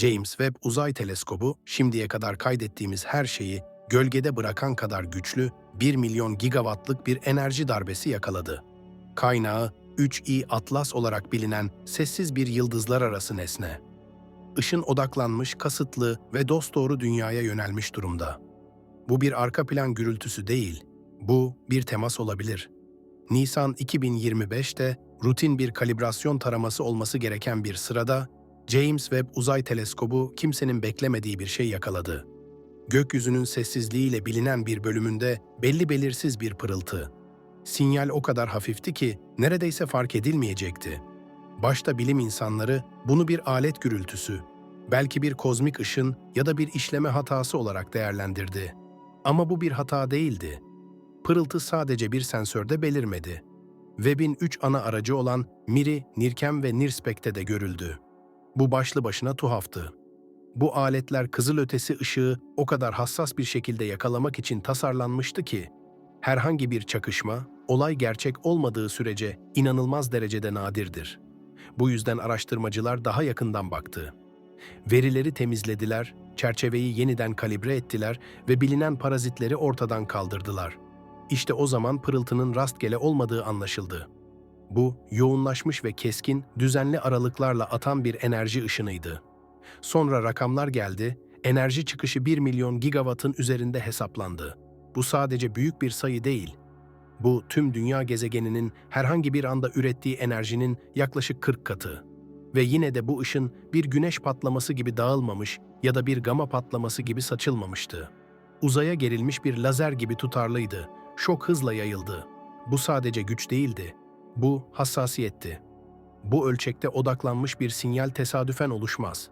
James Webb Uzay Teleskobu şimdiye kadar kaydettiğimiz her şeyi gölgede bırakan kadar güçlü 1 milyon gigawattlık bir enerji darbesi yakaladı. Kaynağı 3i Atlas olarak bilinen sessiz bir yıldızlar arası nesne. Işın odaklanmış, kasıtlı ve dosdoğru dünyaya yönelmiş durumda. Bu bir arka plan gürültüsü değil, bu bir temas olabilir. Nisan 2025'te rutin bir kalibrasyon taraması olması gereken bir sırada James Webb Uzay Teleskobu kimsenin beklemediği bir şey yakaladı. Gökyüzünün sessizliğiyle bilinen bir bölümünde belli belirsiz bir pırıltı. Sinyal o kadar hafifti ki neredeyse fark edilmeyecekti. Başta bilim insanları bunu bir alet gürültüsü, belki bir kozmik ışın ya da bir işleme hatası olarak değerlendirdi. Ama bu bir hata değildi. Pırıltı sadece bir sensörde belirmedi. Webb'in üç ana aracı olan MIRI, NIRCam ve NIRSPEC'te de görüldü. Bu başlı başına tuhaftı. Bu aletler kızılötesi ışığı o kadar hassas bir şekilde yakalamak için tasarlanmıştı ki, herhangi bir çakışma, olay gerçek olmadığı sürece inanılmaz derecede nadirdir. Bu yüzden araştırmacılar daha yakından baktı. Verileri temizlediler, çerçeveyi yeniden kalibre ettiler ve bilinen parazitleri ortadan kaldırdılar. İşte o zaman pırıltının rastgele olmadığı anlaşıldı. Bu, yoğunlaşmış ve keskin, düzenli aralıklarla atan bir enerji ışınıydı. Sonra rakamlar geldi, enerji çıkışı 1 milyon gigawattın üzerinde hesaplandı. Bu sadece büyük bir sayı değil. Bu, tüm dünya gezegeninin herhangi bir anda ürettiği enerjinin yaklaşık 40 katı. Ve yine de bu ışın bir güneş patlaması gibi dağılmamış ya da bir gama patlaması gibi saçılmamıştı. Uzaya gerilmiş bir lazer gibi tutarlıydı, şok hızla yayıldı. Bu sadece güç değildi, bu hassasiyetti. Bu ölçekte odaklanmış bir sinyal tesadüfen oluşmaz.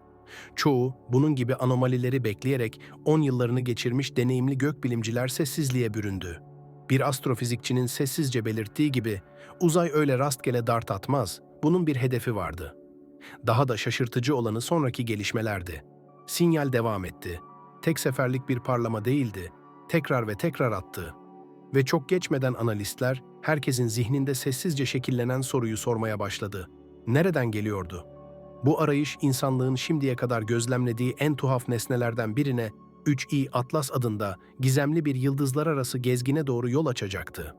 Çoğu bunun gibi anomalileri bekleyerek 10 yıllarını geçirmiş deneyimli gökbilimciler sessizliğe büründü. Bir astrofizikçinin sessizce belirttiği gibi uzay öyle rastgele dart atmaz, bunun bir hedefi vardı. Daha da şaşırtıcı olanı sonraki gelişmelerdi. Sinyal devam etti. Tek seferlik bir parlama değildi, tekrar ve tekrar attı. Ve çok geçmeden analistler herkesin zihninde sessizce şekillenen soruyu sormaya başladı. Nereden geliyordu? Bu arayış insanlığın şimdiye kadar gözlemlediği en tuhaf nesnelerden birine 3i Atlas adında gizemli bir yıldızlar arası gezgine doğru yol açacaktı.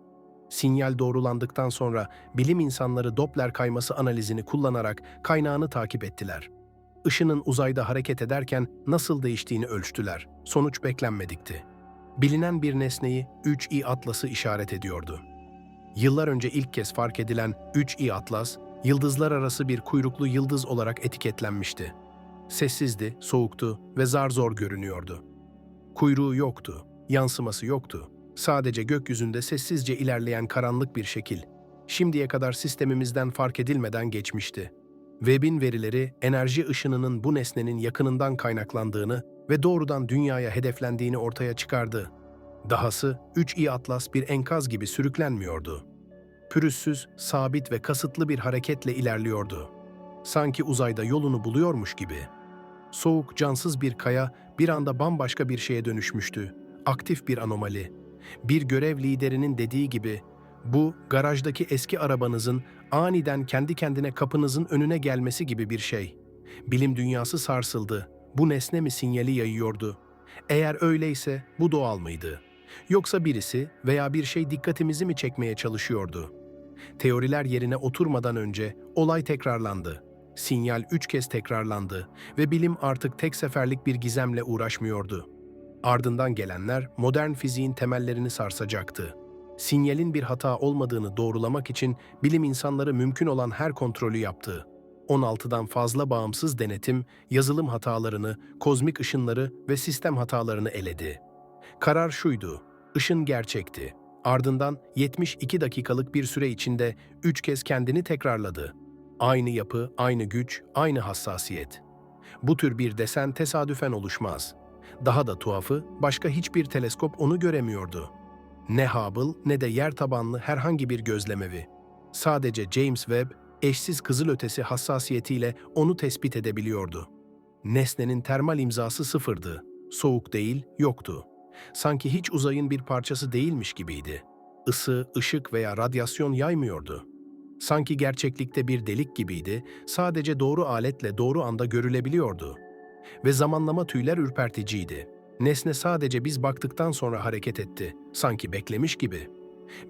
Sinyal doğrulandıktan sonra bilim insanları Doppler kayması analizini kullanarak kaynağını takip ettiler. Işının uzayda hareket ederken nasıl değiştiğini ölçtüler. Sonuç beklenmedikti. Bilinen bir nesneyi 3i Atlas'ı işaret ediyordu. Yıllar önce ilk kez fark edilen 3i Atlas, yıldızlar arası bir kuyruklu yıldız olarak etiketlenmişti. Sessizdi, soğuktu ve zar zor görünüyordu. Kuyruğu yoktu, yansıması yoktu. Sadece gökyüzünde sessizce ilerleyen karanlık bir şekil. Şimdiye kadar sistemimizden fark edilmeden geçmişti. Webb'in verileri enerji ışınının bu nesnenin yakınından kaynaklandığını ve doğrudan dünyaya hedeflendiğini ortaya çıkardı. Dahası 3i Atlas bir enkaz gibi sürüklenmiyordu. Pürüzsüz, sabit ve kasıtlı bir hareketle ilerliyordu. Sanki uzayda yolunu buluyormuş gibi. Soğuk, cansız bir kaya bir anda bambaşka bir şeye dönüşmüştü. Aktif bir anomali. Bir görev liderinin dediği gibi, bu garajdaki eski arabanızın aniden kendi kendine kapınızın önüne gelmesi gibi bir şey. Bilim dünyası sarsıldı. Bu nesne mi sinyali yayıyordu? Eğer öyleyse bu doğal mıydı? Yoksa birisi veya bir şey dikkatimizi mi çekmeye çalışıyordu? Teoriler yerine oturmadan önce olay tekrarlandı. Sinyal üç kez tekrarlandı ve bilim artık tek seferlik bir gizemle uğraşmıyordu. Ardından gelenler modern fiziğin temellerini sarsacaktı. Sinyalin bir hata olmadığını doğrulamak için bilim insanları mümkün olan her kontrolü yaptı. 16'dan fazla bağımsız denetim, yazılım hatalarını, kozmik ışınları ve sistem hatalarını eledi. Karar şuydu, ışın gerçekti. Ardından 72 dakikalık bir süre içinde üç kez kendini tekrarladı. Aynı yapı, aynı güç, aynı hassasiyet. Bu tür bir desen tesadüfen oluşmaz. Daha da tuhafı, başka hiçbir teleskop onu göremiyordu. Ne Hubble ne de yer tabanlı herhangi bir gözlemevi. Sadece James Webb, eşsiz kızılötesi hassasiyetiyle onu tespit edebiliyordu. Nesnenin termal imzası sıfırdı. Soğuk değil, yoktu. Sanki hiç uzayın bir parçası değilmiş gibiydi. Isı, ışık veya radyasyon yaymıyordu. Sanki gerçeklikte bir delik gibiydi, sadece doğru aletle doğru anda görülebiliyordu. Ve zamanlama tüyler ürperticiydi. Nesne sadece biz baktıktan sonra hareket etti, sanki beklemiş gibi.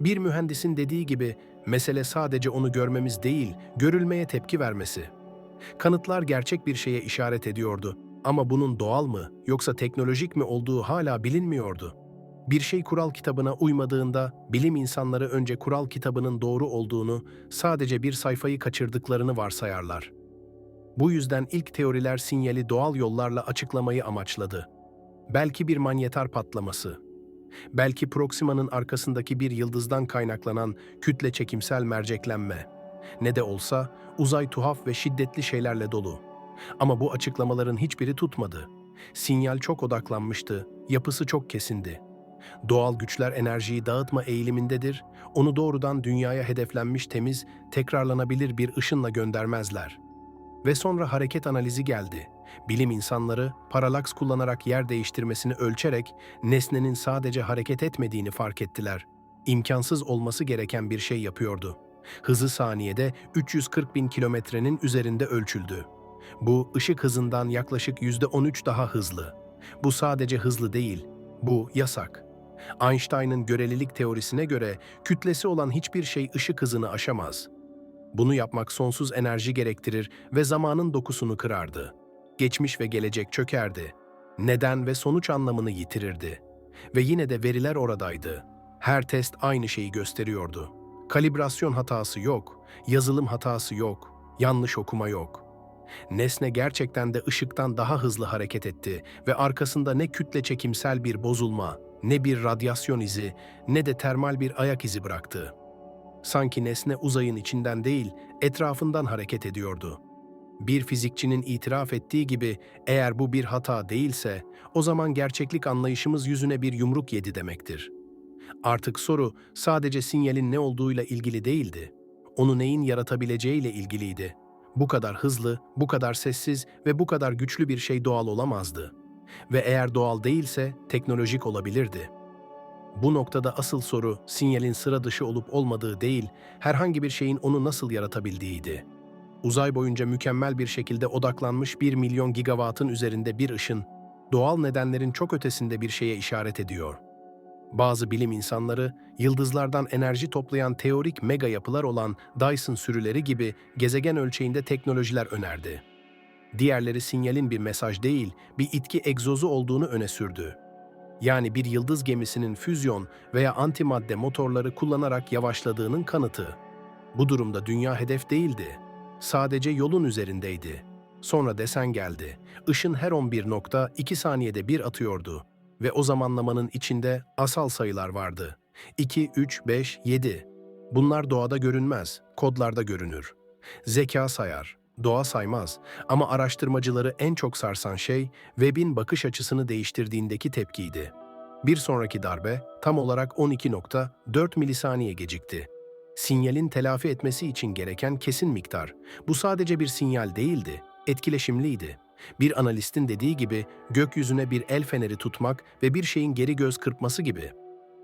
Bir mühendisin dediği gibi, mesele sadece onu görmemiz değil, görülmeye tepki vermesi. Kanıtlar gerçek bir şeye işaret ediyordu ama bunun doğal mı yoksa teknolojik mi olduğu hala bilinmiyordu. Bir şey kural kitabına uymadığında bilim insanları önce kural kitabının doğru olduğunu, sadece bir sayfayı kaçırdıklarını varsayarlar. Bu yüzden ilk teoriler sinyali doğal yollarla açıklamayı amaçladı. Belki bir manyetar patlaması, belki Proxima'nın arkasındaki bir yıldızdan kaynaklanan kütle çekimsel merceklenme. Ne de olsa uzay tuhaf ve şiddetli şeylerle dolu. Ama bu açıklamaların hiçbiri tutmadı. Sinyal çok odaklanmıştı, yapısı çok kesindi. Doğal güçler enerjiyi dağıtma eğilimindedir, onu doğrudan dünyaya hedeflenmiş temiz, tekrarlanabilir bir ışınla göndermezler. Ve sonra hareket analizi geldi. Bilim insanları paralaks kullanarak yer değiştirmesini ölçerek nesnenin sadece hareket etmediğini fark ettiler. İmkansız olması gereken bir şey yapıyordu. Hızı saniyede 340 bin kilometrenin üzerinde ölçüldü. Bu ışık hızından yaklaşık %13 daha hızlı. Bu sadece hızlı değil, bu yasak. Einstein'ın görelilik teorisine göre kütlesi olan hiçbir şey ışık hızını aşamaz. Bunu yapmak sonsuz enerji gerektirir ve zamanın dokusunu kırardı. Geçmiş ve gelecek çökerdi. Neden ve sonuç anlamını yitirirdi. Ve yine de veriler oradaydı. Her test aynı şeyi gösteriyordu. Kalibrasyon hatası yok, yazılım hatası yok, yanlış okuma yok. Nesne gerçekten de ışıktan daha hızlı hareket etti ve arkasında ne kütle çekimsel bir bozulma, ne bir radyasyon izi, ne de termal bir ayak izi bıraktı. Sanki nesne uzayın içinden değil, etrafından hareket ediyordu. Bir fizikçinin itiraf ettiği gibi eğer bu bir hata değilse, o zaman gerçeklik anlayışımız yüzüne bir yumruk yedi demektir. Artık soru sadece sinyalin ne olduğuyla ilgili değildi. Onu neyin yaratabileceğiyle ilgiliydi. Bu kadar hızlı, bu kadar sessiz ve bu kadar güçlü bir şey doğal olamazdı. Ve eğer doğal değilse teknolojik olabilirdi. Bu noktada asıl soru sinyalin sıra dışı olup olmadığı değil, herhangi bir şeyin onu nasıl yaratabildiğiydi. Uzay boyunca mükemmel bir şekilde odaklanmış 1 milyon gigawattın üzerinde bir ışın, doğal nedenlerin çok ötesinde bir şeye işaret ediyor. Bazı bilim insanları, yıldızlardan enerji toplayan teorik mega yapılar olan Dyson sürüleri gibi gezegen ölçeğinde teknolojiler önerdi. Diğerleri sinyalin bir mesaj değil, bir itki egzozu olduğunu öne sürdü. Yani bir yıldız gemisinin füzyon veya antimadde motorları kullanarak yavaşladığının kanıtı. Bu durumda dünya hedef değildi. Sadece yolun üzerindeydi. Sonra desen geldi. Işın her 11.2 saniyede bir atıyordu ve o zamanlamanın içinde asal sayılar vardı. 2, 3, 5, 7. Bunlar doğada görünmez, kodlarda görünür. Zeka sayar, doğa saymaz ama araştırmacıları en çok sarsan şey Webb'in bakış açısını değiştirdiğindeki tepkiydi. Bir sonraki darbe tam olarak 12.4 milisaniye gecikti. Sinyalin telafi etmesi için gereken kesin miktar. Bu sadece bir sinyal değildi, etkileşimliydi. Bir analistin dediği gibi gökyüzüne bir el feneri tutmak ve bir şeyin geri göz kırpması gibi.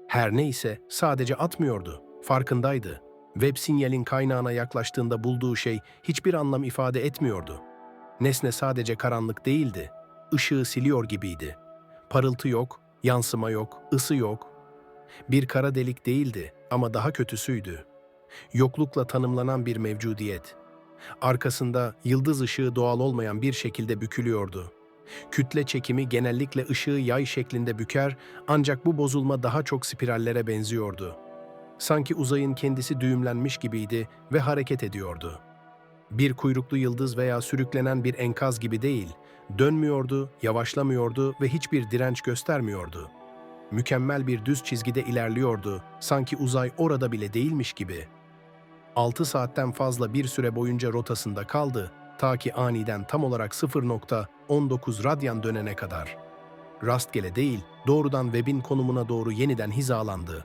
Her neyse sadece atmıyordu, farkındaydı. Web sinyalin kaynağına yaklaştığında bulduğu şey hiçbir anlam ifade etmiyordu. Nesne sadece karanlık değildi, ışığı siliyor gibiydi. Parıltı yok, yansıma yok, ısı yok. Bir kara delik değildi ama daha kötüsüydü. Yoklukla tanımlanan bir mevcudiyet. Arkasında yıldız ışığı doğal olmayan bir şekilde bükülüyordu. Kütle çekimi genellikle ışığı yay şeklinde büker ancak bu bozulma daha çok spirallere benziyordu. Sanki uzayın kendisi düğümlenmiş gibiydi ve hareket ediyordu. Bir kuyruklu yıldız veya sürüklenen bir enkaz gibi değil, dönmüyordu, yavaşlamıyordu ve hiçbir direnç göstermiyordu. Mükemmel bir düz çizgide ilerliyordu, sanki uzay orada bile değilmiş gibi.'' 6 saatten fazla bir süre boyunca rotasında kaldı ta ki aniden tam olarak 0.19 radyan dönene kadar. Rastgele değil, doğrudan webin konumuna doğru yeniden hizalandı.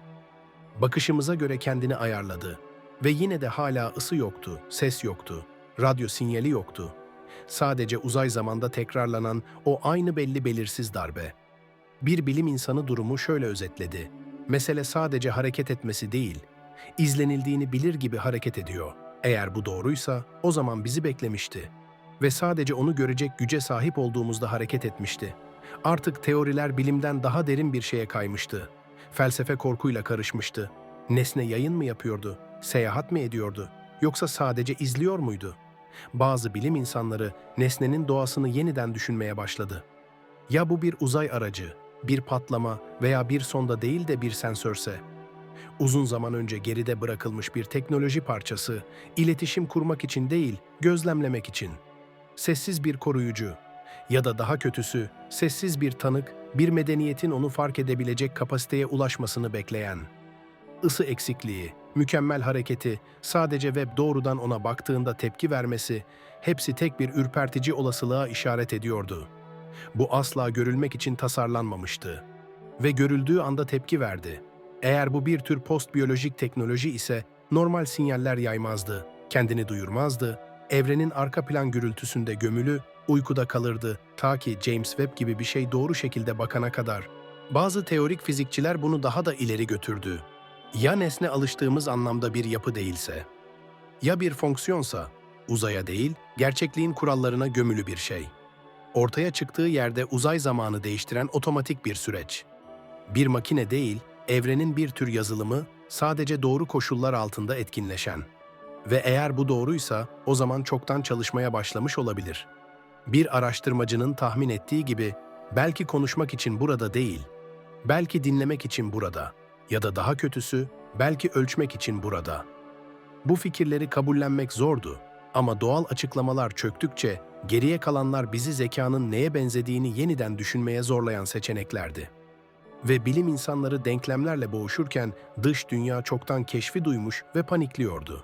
Bakışımıza göre kendini ayarladı. Ve yine de hala ısı yoktu, ses yoktu, radyo sinyali yoktu. Sadece uzay zamanda tekrarlanan o aynı belli belirsiz darbe. Bir bilim insanı durumu şöyle özetledi. Mesele sadece hareket etmesi değil, izlenildiğini bilir gibi hareket ediyor. Eğer bu doğruysa o zaman bizi beklemişti. ve sadece onu görecek güce sahip olduğumuzda hareket etmişti. Artık teoriler bilimden daha derin bir şeye kaymıştı. Felsefe korkuyla karışmıştı. Nesne yayın mı yapıyordu? Seyahat mi ediyordu? Yoksa sadece izliyor muydu? Bazı bilim insanları nesnenin doğasını yeniden düşünmeye başladı. Ya bu bir uzay aracı, bir patlama veya bir sonda değil de bir sensörse? Uzun zaman önce geride bırakılmış bir teknoloji parçası, iletişim kurmak için değil, gözlemlemek için. Sessiz bir koruyucu ya da daha kötüsü, sessiz bir tanık, bir medeniyetin onu fark edebilecek kapasiteye ulaşmasını bekleyen. Isı eksikliği, mükemmel hareketi, sadece web doğrudan ona baktığında tepki vermesi, hepsi tek bir ürpertici olasılığa işaret ediyordu. Bu asla görülmek için tasarlanmamıştı. Ve görüldüğü anda tepki verdi. Eğer bu bir tür postbiyolojik teknoloji ise normal sinyaller yaymazdı, kendini duyurmazdı, evrenin arka plan gürültüsünde gömülü, uykuda kalırdı ta ki James Webb gibi bir şey doğru şekilde bakana kadar. Bazı teorik fizikçiler bunu daha da ileri götürdü. Ya nesne alıştığımız anlamda bir yapı değilse? Ya bir fonksiyonsa? Uzaya değil, gerçekliğin kurallarına gömülü bir şey. Ortaya çıktığı yerde uzay zamanı değiştiren otomatik bir süreç. Bir makine değil, evrenin bir tür yazılımı sadece doğru koşullar altında etkinleşen. Ve eğer bu doğruysa o zaman çoktan çalışmaya başlamış olabilir. Bir araştırmacının tahmin ettiği gibi belki konuşmak için burada değil, belki dinlemek için burada ya da daha kötüsü belki ölçmek için burada. Bu fikirleri kabullenmek zordu ama doğal açıklamalar çöktükçe geriye kalanlar bizi zekanın neye benzediğini yeniden düşünmeye zorlayan seçeneklerdi. Ve bilim insanları denklemlerle boğuşurken dış dünya çoktan keşfi duymuş ve panikliyordu.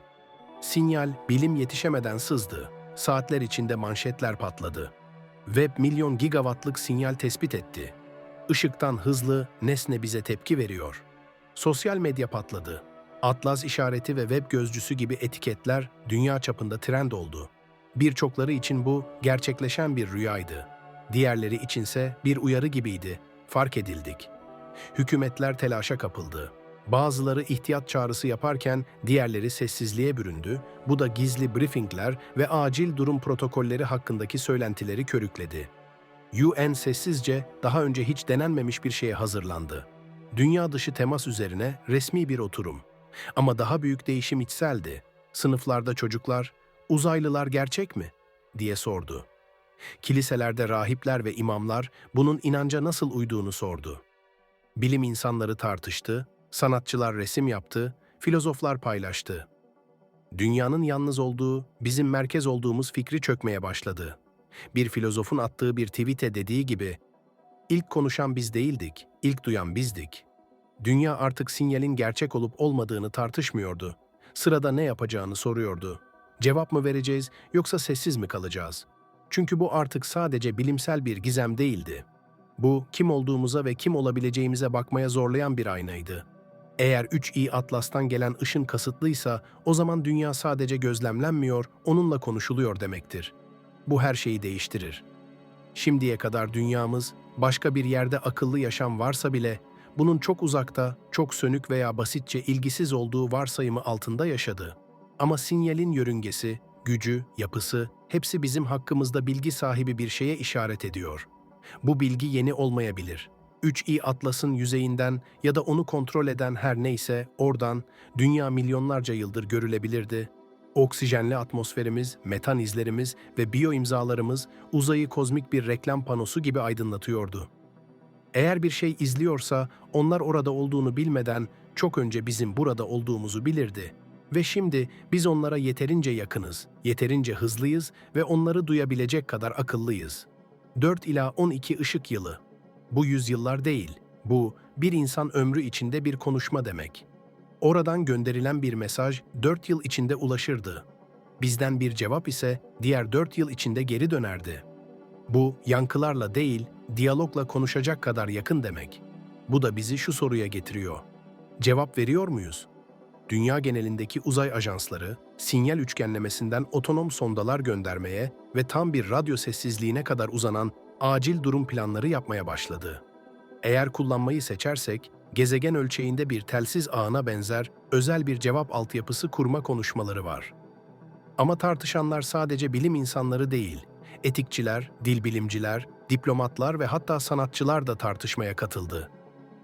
Sinyal bilim yetişemeden sızdı. Saatler içinde manşetler patladı. Web milyon gigawattlık sinyal tespit etti. Işıktan hızlı nesne bize tepki veriyor. Sosyal medya patladı. Atlas işareti ve web gözcüsü gibi etiketler dünya çapında trend oldu. Birçokları için bu gerçekleşen bir rüyaydı. Diğerleri içinse bir uyarı gibiydi. Fark edildik. Hükümetler telaşa kapıldı. Bazıları ihtiyat çağrısı yaparken diğerleri sessizliğe büründü. Bu da gizli briefingler ve acil durum protokolleri hakkındaki söylentileri körükledi. UN sessizce daha önce hiç denenmemiş bir şeye hazırlandı. Dünya dışı temas üzerine resmi bir oturum. Ama daha büyük değişim içseldi. Sınıflarda çocuklar, uzaylılar gerçek mi? diye sordu. Kiliselerde rahipler ve imamlar bunun inanca nasıl uyduğunu sordu. Bilim insanları tartıştı, sanatçılar resim yaptı, filozoflar paylaştı. Dünyanın yalnız olduğu, bizim merkez olduğumuz fikri çökmeye başladı. Bir filozofun attığı bir tweet'e dediği gibi, ilk konuşan biz değildik, ilk duyan bizdik. Dünya artık sinyalin gerçek olup olmadığını tartışmıyordu. Sırada ne yapacağını soruyordu. Cevap mı vereceğiz yoksa sessiz mi kalacağız? Çünkü bu artık sadece bilimsel bir gizem değildi. Bu, kim olduğumuza ve kim olabileceğimize bakmaya zorlayan bir aynaydı. Eğer 3i Atlas'tan gelen ışın kasıtlıysa, o zaman dünya sadece gözlemlenmiyor, onunla konuşuluyor demektir. Bu her şeyi değiştirir. Şimdiye kadar dünyamız, başka bir yerde akıllı yaşam varsa bile, bunun çok uzakta, çok sönük veya basitçe ilgisiz olduğu varsayımı altında yaşadı. Ama sinyalin yörüngesi, gücü, yapısı, hepsi bizim hakkımızda bilgi sahibi bir şeye işaret ediyor.'' Bu bilgi yeni olmayabilir. 3i Atlas'ın yüzeyinden ya da onu kontrol eden her neyse oradan dünya milyonlarca yıldır görülebilirdi. Oksijenli atmosferimiz, metan izlerimiz ve biyo imzalarımız uzayı kozmik bir reklam panosu gibi aydınlatıyordu. Eğer bir şey izliyorsa onlar orada olduğunu bilmeden çok önce bizim burada olduğumuzu bilirdi. Ve şimdi biz onlara yeterince yakınız, yeterince hızlıyız ve onları duyabilecek kadar akıllıyız.'' 4 ila 12 ışık yılı. Bu yüzyıllar değil, bu bir insan ömrü içinde bir konuşma demek. Oradan gönderilen bir mesaj 4 yıl içinde ulaşırdı. Bizden bir cevap ise diğer 4 yıl içinde geri dönerdi. Bu yankılarla değil, diyalogla konuşacak kadar yakın demek. Bu da bizi şu soruya getiriyor. Cevap veriyor muyuz? Dünya genelindeki uzay ajansları, sinyal üçgenlemesinden otonom sondalar göndermeye ve tam bir radyo sessizliğine kadar uzanan acil durum planları yapmaya başladı. Eğer kullanmayı seçersek, gezegen ölçeğinde bir telsiz ağına benzer özel bir cevap altyapısı kurma konuşmaları var. Ama tartışanlar sadece bilim insanları değil, etikçiler, dil bilimciler, diplomatlar ve hatta sanatçılar da tartışmaya katıldı.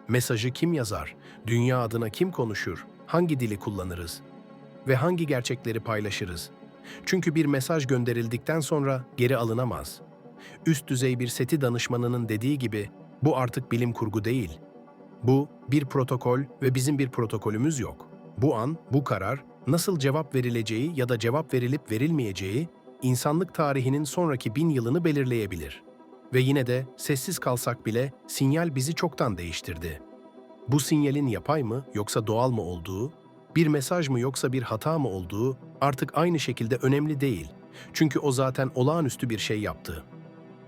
Mesajı kim yazar? Dünya adına kim konuşur? Hangi dili kullanırız? Ve hangi gerçekleri paylaşırız? Çünkü bir mesaj gönderildikten sonra geri alınamaz. Üst düzey bir SETI danışmanının dediği gibi bu artık bilim kurgu değil. Bu bir protokol ve bizim bir protokolümüz yok. Bu an, bu karar nasıl cevap verileceği ya da cevap verilip verilmeyeceği insanlık tarihinin sonraki bin yılını belirleyebilir. Ve yine de sessiz kalsak bile sinyal bizi çoktan değiştirdi. Bu sinyalin yapay mı yoksa doğal mı olduğu, bir mesaj mı yoksa bir hata mı olduğu artık aynı şekilde önemli değil. Çünkü o zaten olağanüstü bir şey yaptı.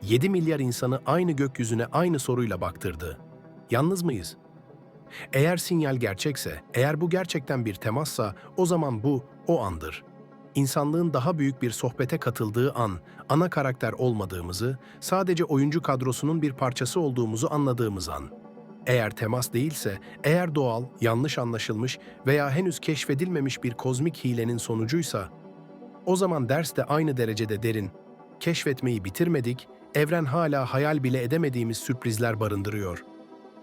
7 milyar insanı aynı gökyüzüne aynı soruyla baktırdı. Yalnız mıyız? Eğer sinyal gerçekse, eğer bu gerçekten bir temassa, o zaman bu o andır. İnsanlığın daha büyük bir sohbete katıldığı an, ana karakter olmadığımızı, sadece oyuncu kadrosunun bir parçası olduğumuzu anladığımız an. Eğer temas değilse, eğer doğal, yanlış anlaşılmış veya henüz keşfedilmemiş bir kozmik hilenin sonucuysa, o zaman ders de aynı derecede derin. Keşfetmeyi bitirmedik, evren hala hayal bile edemediğimiz sürprizler barındırıyor.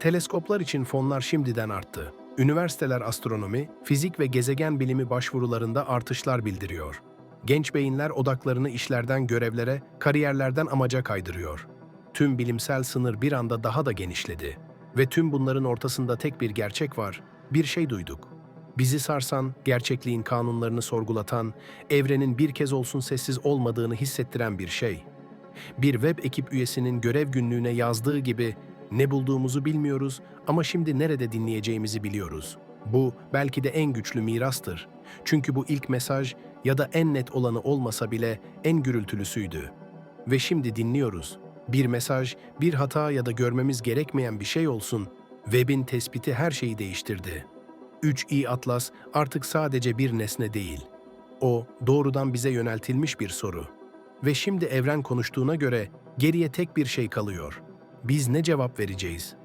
Teleskoplar için fonlar şimdiden arttı. Üniversiteler astronomi, fizik ve gezegen bilimi başvurularında artışlar bildiriyor. Genç beyinler odaklarını işlerden görevlere, kariyerlerden amaca kaydırıyor. Tüm bilimsel sınır bir anda daha da genişledi. Ve tüm bunların ortasında tek bir gerçek var. Bir şey duyduk. Bizi sarsan, gerçekliğin kanunlarını sorgulatan, evrenin bir kez olsun sessiz olmadığını hissettiren bir şey. Bir web ekip üyesinin görev günlüğüne yazdığı gibi ne bulduğumuzu bilmiyoruz ama şimdi nerede dinleyeceğimizi biliyoruz. Bu belki de en güçlü mirastır. Çünkü bu ilk mesaj ya da en net olanı olmasa bile en gürültülüsüydü. Ve şimdi dinliyoruz. Bir mesaj, bir hata ya da görmemiz gerekmeyen bir şey olsun. Web'in tespiti her şeyi değiştirdi. 3i Atlas artık sadece bir nesne değil. O, doğrudan bize yöneltilmiş bir soru. Ve şimdi evren konuştuğuna göre geriye tek bir şey kalıyor. Biz ne cevap vereceğiz?